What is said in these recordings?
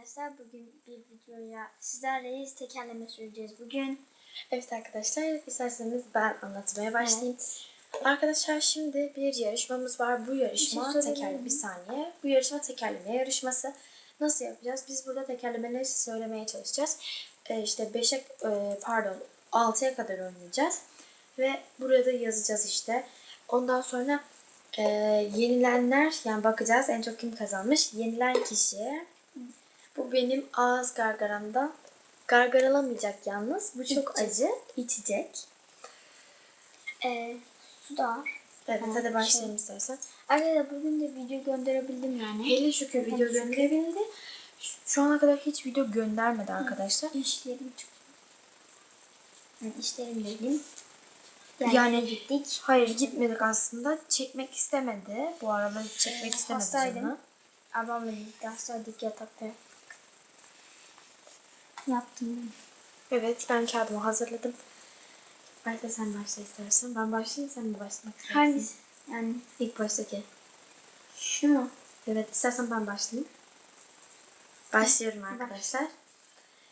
arkadaşlar bugün bir videoya sizlerleyiz tekerleme süreceğiz bugün. Evet arkadaşlar isterseniz ben anlatmaya başlayayım. Arkadaşlar şimdi bir yarışmamız var. Bu yarışma Bir şey tekerleme bir saniye. Bu yarışma tekerleme yarışması. Nasıl yapacağız? Biz burada tekerlemeleri söylemeye çalışacağız. Ee, işte 5'e e, pardon 6'ya kadar oynayacağız. Ve burada yazacağız işte. Ondan sonra e, yenilenler yani bakacağız en çok kim kazanmış. Yenilen kişi bu benim ağız gargaramda gargaralamayacak yalnız. Bu çok acı. içecek. Ee, su da var. Evet Tamam, hadi başlayalım şey- istersen. Arkadaşlar bugün de video gönderebildim yani. Hele şükür video şükür. gönderebildi. Şu- ana kadar hiç video göndermedi arkadaşlar. İşlerim çıktı. Yani işlerim dedim. Yani- Yani gittik. Hayır gitmedik aslında. Çekmek istemedi. Bu aralar çekmek Ee, istemedi hastaydım. Ablamla birlikte hastaydık yatakta. Yaptım. Evet ben kağıdımı hazırladım. Belki sen başla istersen. Ben başlayayım sen mi başlamak istersin? Hangisi? Yani İlk baştaki. şu mu? Evet istersen ben başlayayım. Başlıyorum arkadaşlar.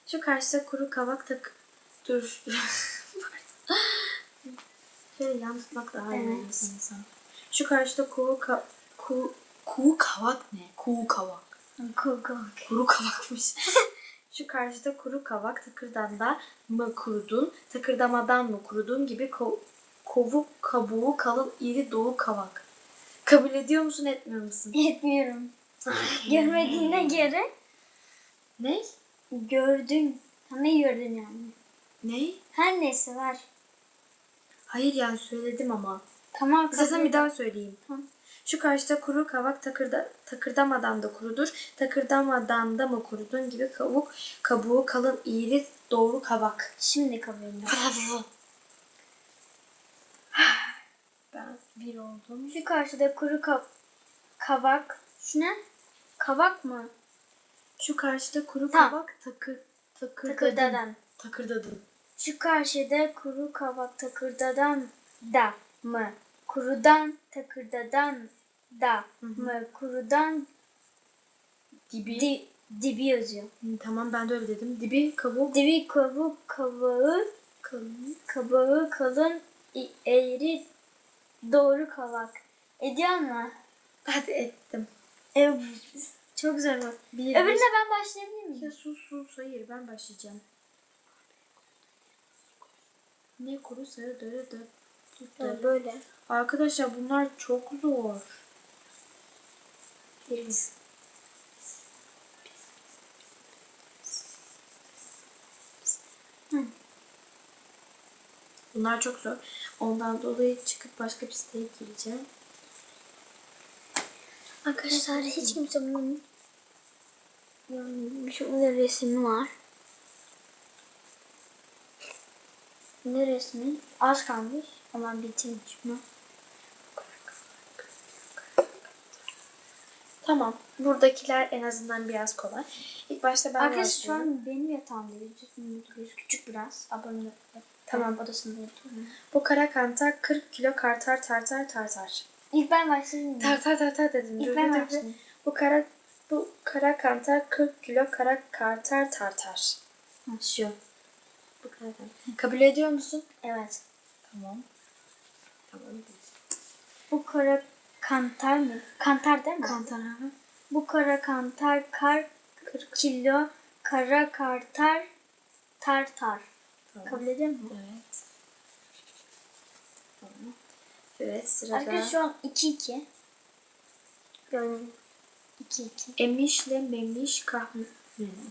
Şu karşıda kuru kavak tak... Dur. Şöyle yan tutmak daha iyi Evet. sanırsam. Şu karşıda kuğu ka... Ku... Kuğu kavak ne? Kuğu kavak. Google. Kuru kavakmış. Şu karşıda kuru kavak takırdan mı kurudun, takırdamadan mı kurudun gibi ko- kovuk kabuğu kalın iri dolu kavak. Kabul ediyor musun etmiyor musun? Etmiyorum. Görmediğine göre Ne? gördün. Ne gördün yani? Ne? Her neyse var. Hayır yani söyledim ama. Tamam İstersen bir daha söyleyeyim. Tamam. Şu karşıda kuru kavak takırda, takırdamadan da kurudur, takırdamadan da mı kurudun gibi kavuk kabuğu kalın iri doğru kavak. Şimdi. Bravo. Ben bir oldum. Şu karşıda kuru ka- kavak. Şu ne? Kavak mı? Şu karşıda kuru Tamam. kavak takır, takırdadın. Takırdadan. Takırdadın. Şu karşıda kuru kavak takırdadan da mı? Kurudan takırdadan da mı? Kurudan Dibi. di, dibi yazıyor. Hı, tamam ben de öyle dedim. Dibi kavuk. Dibi kavuk kavağı Kalın. kabağı kalın eğri doğru kavak. Ediyor mu? Hadi ettim. Evet. Çok zor bu. Bir, Öbürüne bir- ben başlayabilir Ya miyim? sus sus hayır ben başlayacağım. Ne kuru sarı dörü dört. Ha, Böyle. Arkadaşlar bunlar çok zor. Biriz. Bunlar çok zor. Ondan dolayı çıkıp başka bir siteye gireceğim. Arkadaşlar hiç kimse bunun burada resmi var. Ne resmi? Az kalmış ama bitirmiş mi? Tamam. Buradakiler en azından biraz kolay. İlk başta ben Arkadaşlar şu an benim yatağımda yüzüyoruz. Küçük biraz. Ablamın Tamam. odasında yatıyorum. Bu kara kantar 40 kilo kartar tartar tartar. İlk ben başlayayım. mı? Tartar tartar dedim. İlk Dur, ben dur, başlayayım. Bu kara bu kara kantar 40 kilo kara kartar tartar. Ha, Şu. Bu kara kantar. Kabul ediyor musun? Evet. Tamam. Tamam. Bu kara kantar mı? Kantar değil mi? Kantar abi. Bu kara kantar kar 40 kilo kara kartar tartar. Tamam. Kabul ediyor musun? Evet. Tamam. Evet sırada. Arkadaşlar şu an 2-2. Gördüm. 2-2. Emişle memiş kahve.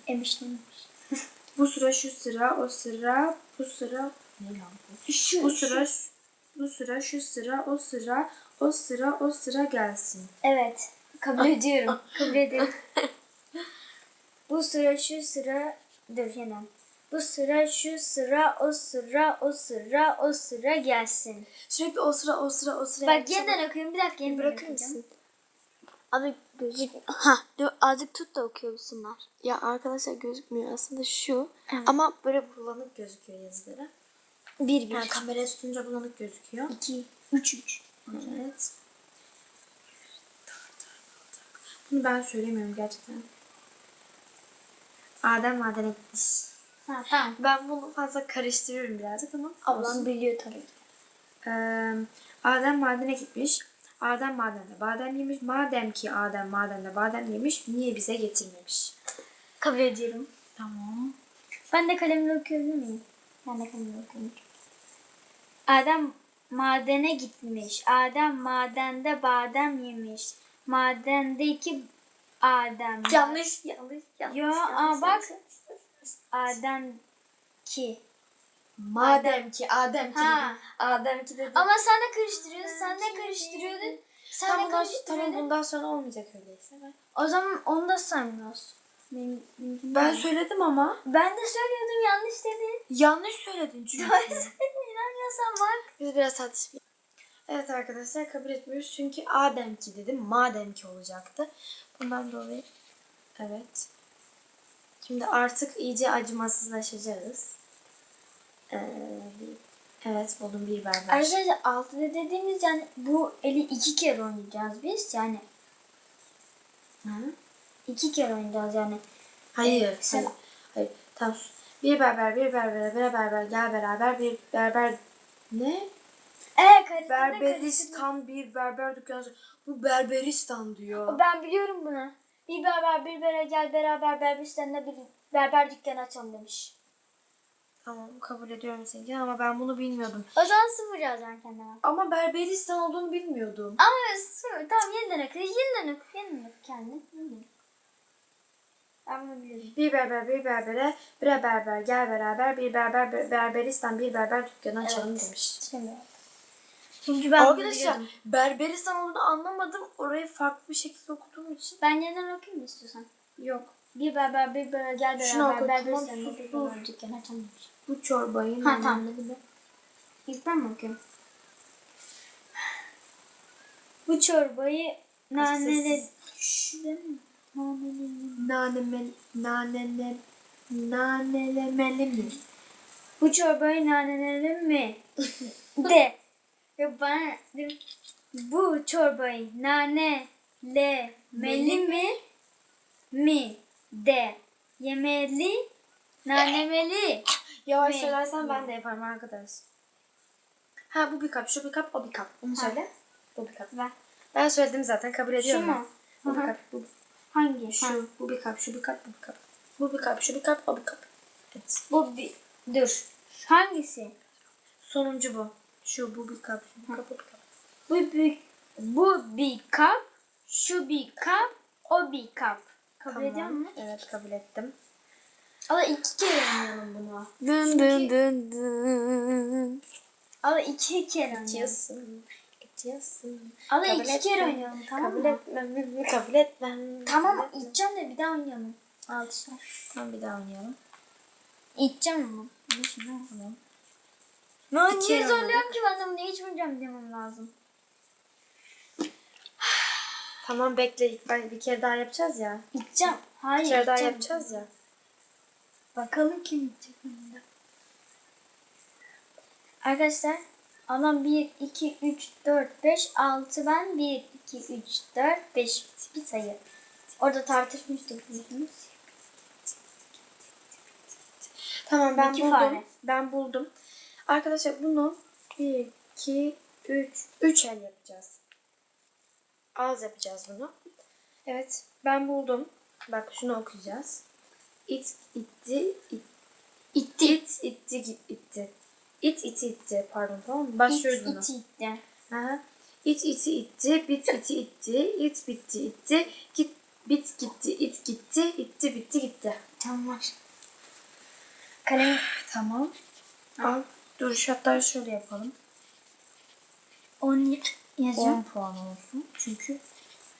Emişlemiş. Bu sıra şu sıra o sıra bu sıra ne lan bu? Şu, Bu sıra şu- bu sıra şu sıra o sıra o sıra o sıra gelsin. Evet. Kabul ediyorum. Kabul ediyorum. Bu sıra şu sıra dur hemen. Bu sıra şu sıra o sıra o sıra o sıra gelsin. Sürekli o sıra o sıra o sıra. Bak yapacağım. yeniden okuyayım. Bir dakika yeniden bırakır okuyacağım. mısın? Abi gözük... Ha dur azıcık tut da okuyorsunlar. Ya arkadaşlar gözükmüyor aslında şu. Evet. Ama böyle bulanık gözüküyor yazıları. Bir bir. Yani kameraya tutunca bulanık gözüküyor. iki. Üç üç. Evet. Bunu ben söylemiyorum gerçekten. Adem madene gitmiş. Ha tamam. Ben bunu fazla karıştırıyorum birazcık ama Ablam biliyor tabii ki. Ee, Adem madene gitmiş. Adem madende badem yemiş. Madem ki Adem madende badem yemiş niye bize getirmemiş? Kabul ediyorum. Tamam. Ben de kalemle okuyabilir miyim? Ben de kalemle okuyayım. Adem madene gitmiş. Adem madende badem yemiş. Madendeki Adem. Yanlış, yanlış, yanlış. Yo, yanlış, aa, bak. Adem ki. Madem ki Adem ki Ha. dedi. Adem ki dedi. Ama sen de karıştırıyorsun. Sen de karıştırıyordun. Sen Tamam, de bundan, karıştırıyordun. tamam bundan sonra olmayacak öyleyse. Ben, O zaman onu da benimkini ben de- söyledim ama. ben de söylüyordum yanlış dedin. Yanlış söyledin çünkü. İnanmıyorsan bak. Biz biraz tartışmayalım. Evet arkadaşlar kabul etmiyoruz çünkü Adem ki dedim. Madem ki olacaktı. Bundan dolayı evet. Şimdi artık iyice acımasızlaşacağız. Ee, evet buldum bir berber. Arkadaşlar altıda dediğimiz yani bu eli iki kere oynayacağız biz. Yani Hı? iki kere oynayacağız yani. Hayır. Sen- Hayır. Tamam. Bir berber, bir berbere, bir berber, gel beraber, bir berber ne? Eee karıştırdın Berberistan bir berber dükkanı. Bu Berberistan diyor. Ben biliyorum bunu. Bir berber bir bere gel beraber Berberistan'da bir berber dükkanı açalım demiş. Tamam kabul ediyorum seni ama ben bunu bilmiyordum. O zaman sıfır yazacağım kendime. Ama Berberistan olduğunu bilmiyordum. Ama sıfır. Tamam yeniden oku. Yeniden oku. Yeniden oku kendin. Yeniden oku. Ben bunu biliyorum. Bir berber, bir berbere, bir berber, gel beraber, bir berber, bir Berberistan, bir berber dükkanı açalım Evet. demiş. Şimdi. Çünkü ben Arkadaşlar. Berberistan olduğunu anlamadım. Orayı farklı bir şekilde okuduğum için. Ben yeniden okuyayım mı istiyorsan? Yok. Bir berber bir berber gel beraber tamam, bir berber dükkanı açalım demiş. Bu çorbayı Ha, ha, tamam. İlk ben mi okuyayım? Bu çorbayı naneli... sessiz. Şu değil mi? Naneli. Naneme, nanene, nanelemeli mi? Bu çorbayı nanelerim mi? De. Bana de, bu çorbayı nane le meli mi? Mi? De. Yemeli. Nanemeli. Yavaş Mi? söylersen ben de yaparım arkadaş. Ha bu bir kap, şu bir kap, o bir kap. Ha. söyle. Bu bir kap. Ver. Ben söyledim zaten kabul Şu ediyorum. mu? Bu bir kap, bu, Hangi? şu, Ha. bu bir kap, şu bir kap, bu bir kap. Bu bir kap, şu bir kap, o bir kap. Evet. Bu bir... Dur. Hangisi? Sonuncu bu. Şu, bu bir kap, şu bir kap, o bir kap. Bu bir, bu bir kap, şu bir kap, o bir kap. Kabul ediyor musun? Evet kabul ettim. Ama iki kere oynayalım bunu. Dın dın dın dın. Ama iki kere oynayalım. İçiyorsun. Ama Kabul iki kere etmem. oynayalım tamam kabul mı? etmem. Kabul etmem. Tamam Kabul etmem. içeceğim de bir daha oynayalım. Altışar. Tamam bir daha oynayalım. İçeceğim ama. Tamam. Ne İkiye Niye zorluyorum ki ben de bunu içmeyeceğim demem lazım. Tamam bekle. Ben bir kere daha yapacağız ya. İçeceğim. Hayır Bir kere daha yapacağız ya. Bakalım kim içecek bunda. Arkadaşlar alan 1, 2, 3, 4, 5, 6 ben 1, 2, 3, 4, 5 bir sayı. Orada tartışmıştık bunu. Tamam ben İki buldum. fare. Ben buldum. Arkadaşlar bunu 1, 2, 3, 3 el yapacağız. Az yapacağız bunu. Evet ben buldum. Bak şunu okuyacağız. It, itti, it, itti, it, itti, itti. It, iti, itti. Pardon tamam mı? Başlıyoruz İt, buna. iti, itti. Aha. It, iti, itti. Bit, iti, itti. It, bitti, itti. Git, bit, gitti. It, gitti. itti, bitti, gitti. Tamam. Kalem Tamam. Al. Dur hatta şöyle yapalım. 10 yazıyor. 10 puan olsun. Çünkü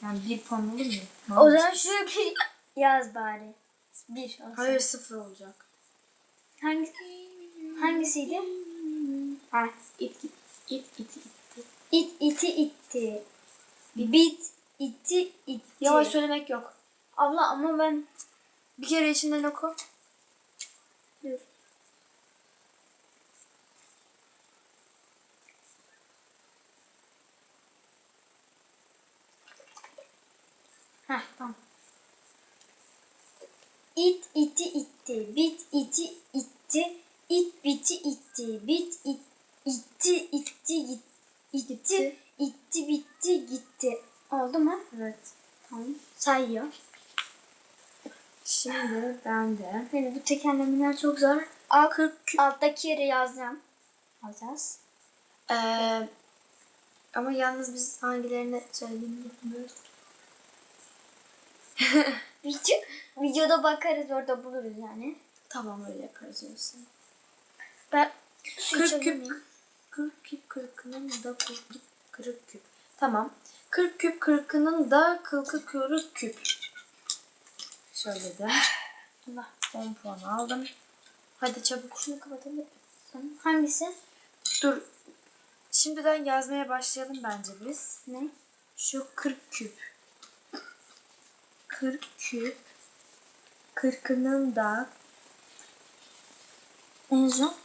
yani 1 puan olur mu? O zaman şuraya bir yaz bari. Bir olsun. Hayır 0 olacak. Hangi, hangisiydi? Ha. İt, it, it, it, itti. İt, iti, itti. Bit, iti, itti. Yavaş söylemek yok. Abla ama ben... Bir kere içinden oku. Dur. Heh tamam. it iti itti, bit iti itti, it biti itti, bit it, itti itti git, itti, itti bitti gitti. Oldu mu? Evet. Tamam. Sayıyor. Şimdi ben de Yani bu tekerlemeler çok zor. Alt, alttaki yere yazacağım. Yazacağız. Ee, ama yalnız biz hangilerini söylediğimizi bilmiyoruz. Video, videoda bakarız orada buluruz yani. Tamam öyle yaparız diyorsun. Ben su Kırk içebilir küp. Miyim? 40 küp kırkının da kırk, kırık küp. Tamam. 40 küp kırkının da kırkı kırık küp. Söyledim. Allah. 10 puan aldım. Hadi çabuk. Şunu kapatalım. Hangisi? Dur. Şimdiden yazmaya başlayalım bence biz. Ne? Şu 40 küp. 40 küp. Kırkının da En son.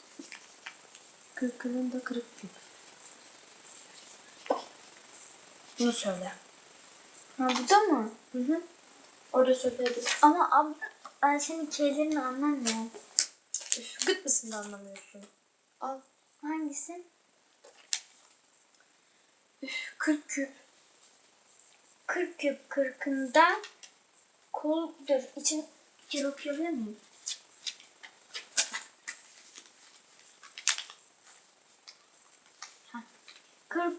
Kırkının da kırık küp. Bunu söyle. Ha burada mı? Hı hı. Orada söyleriz. Ama ab, ben senin kelilerini anlamıyorum. Üf, gıt mısın da anlamıyorsun. Al. Hangisi? 40 küp. 40 küp kırkında kol dur için kere okuyabilir miyim? 40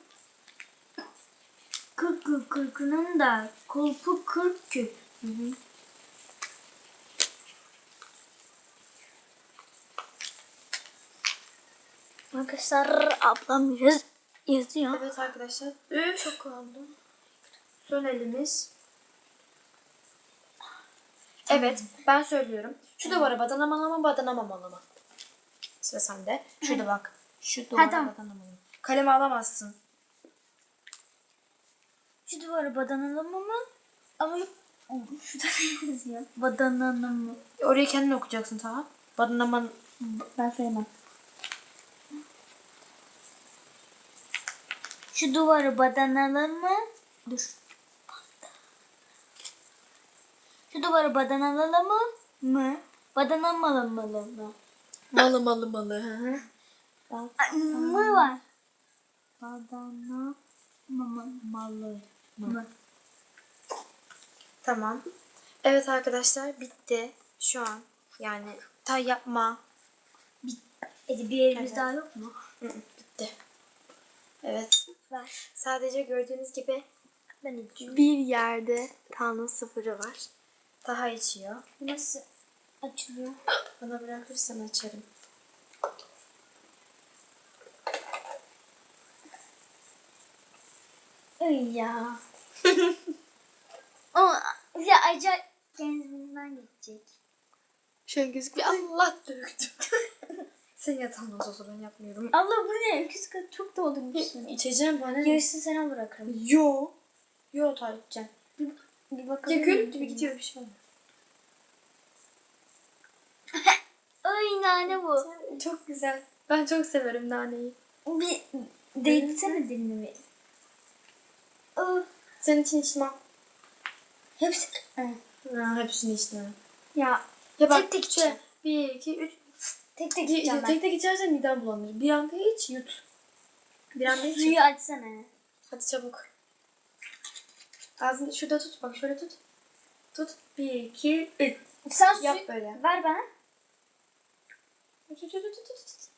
40 küp kırkının da kolpu 40 küp. Hı hı. Arkadaşlar ablam yaz, yazıyor. Evet arkadaşlar. Üf. Çok oldu. Son elimiz. Evet ben söylüyorum. Şu duvara badanamalama badanamalama. Sıra sende. Şurada bak. Şu duvara tamam. badanamalama. Kalemi alamazsın. Şu duvara badanalama mı? Ama yok. Şurada ne yazıyor? Badanalama mı? Orayı kendin okuyacaksın tamam. Badanaman. Ben söylemem. Şu duvarı badanalım mı? Dur. Şu duvarı badanalım mı? Mı? Badanamalı mı? Malı malı malı. Hı hı. Ay, Mı var. Badanamalı mı? Tamam. Evet arkadaşlar bitti. Şu an. Yani tay yapma. Edi bir yerimiz Evet. daha yok mu? Hı hı, bitti. Evet. Var. Sadece gördüğünüz gibi Ben içiyorum. bir yerde Tanrı sıfırı var. Daha içiyor. Nasıl açılıyor? Bana bırakırsan açarım. Ya. o ya acayip kendimden geçecek. Şu an gözüküyor. Allah döktüm. Sen yatağından o zaman yapmıyorum. Allah bu ne? Öküz kadar çok doldurmuşsun. İçeceğim bana ne? Yarısını sana bırakırım. Yo. Yo tarihçen. Bir bakalım. Yakıyorum gibi gidiyor bir şey olmaz. Ay nane bu. Çok güzel. Ben çok severim naneyi. Bir değsene dilini bir. Senin için içmem. hepsi. Ha, hepsini içmem. Ya Ya bak Tek tek içeceğim. Bir, iki, üç. tek tek içeceğim ben. tek, tek içersen midem bulanır. Bir anda iç yut. Bir anda iç. Suyu açsana. Hadi çabuk. Ağzını şurada tut. Bak şöyle tut. Tut. Bir, iki, üç. Sen suyu Yap böyle. ver bana. Tut, tut, tut, tut, tut.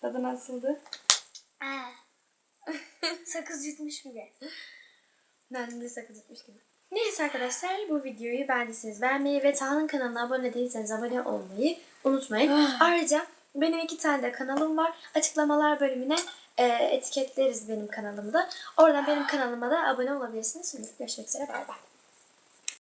Tadı nasıldı? Sakız yutmuş gibi. De sakız etmiş gibi. Neyse arkadaşlar bu videoyu beğendiyseniz beğenmeyi ve Taha'nın kanalına abone değilseniz abone olmayı unutmayın. Ayrıca benim iki tane de kanalım var. Açıklamalar bölümüne e, etiketleriz benim kanalımı da. Oradan benim kanalıma da abone olabilirsiniz. Şimdi görüşmek üzere bay bay.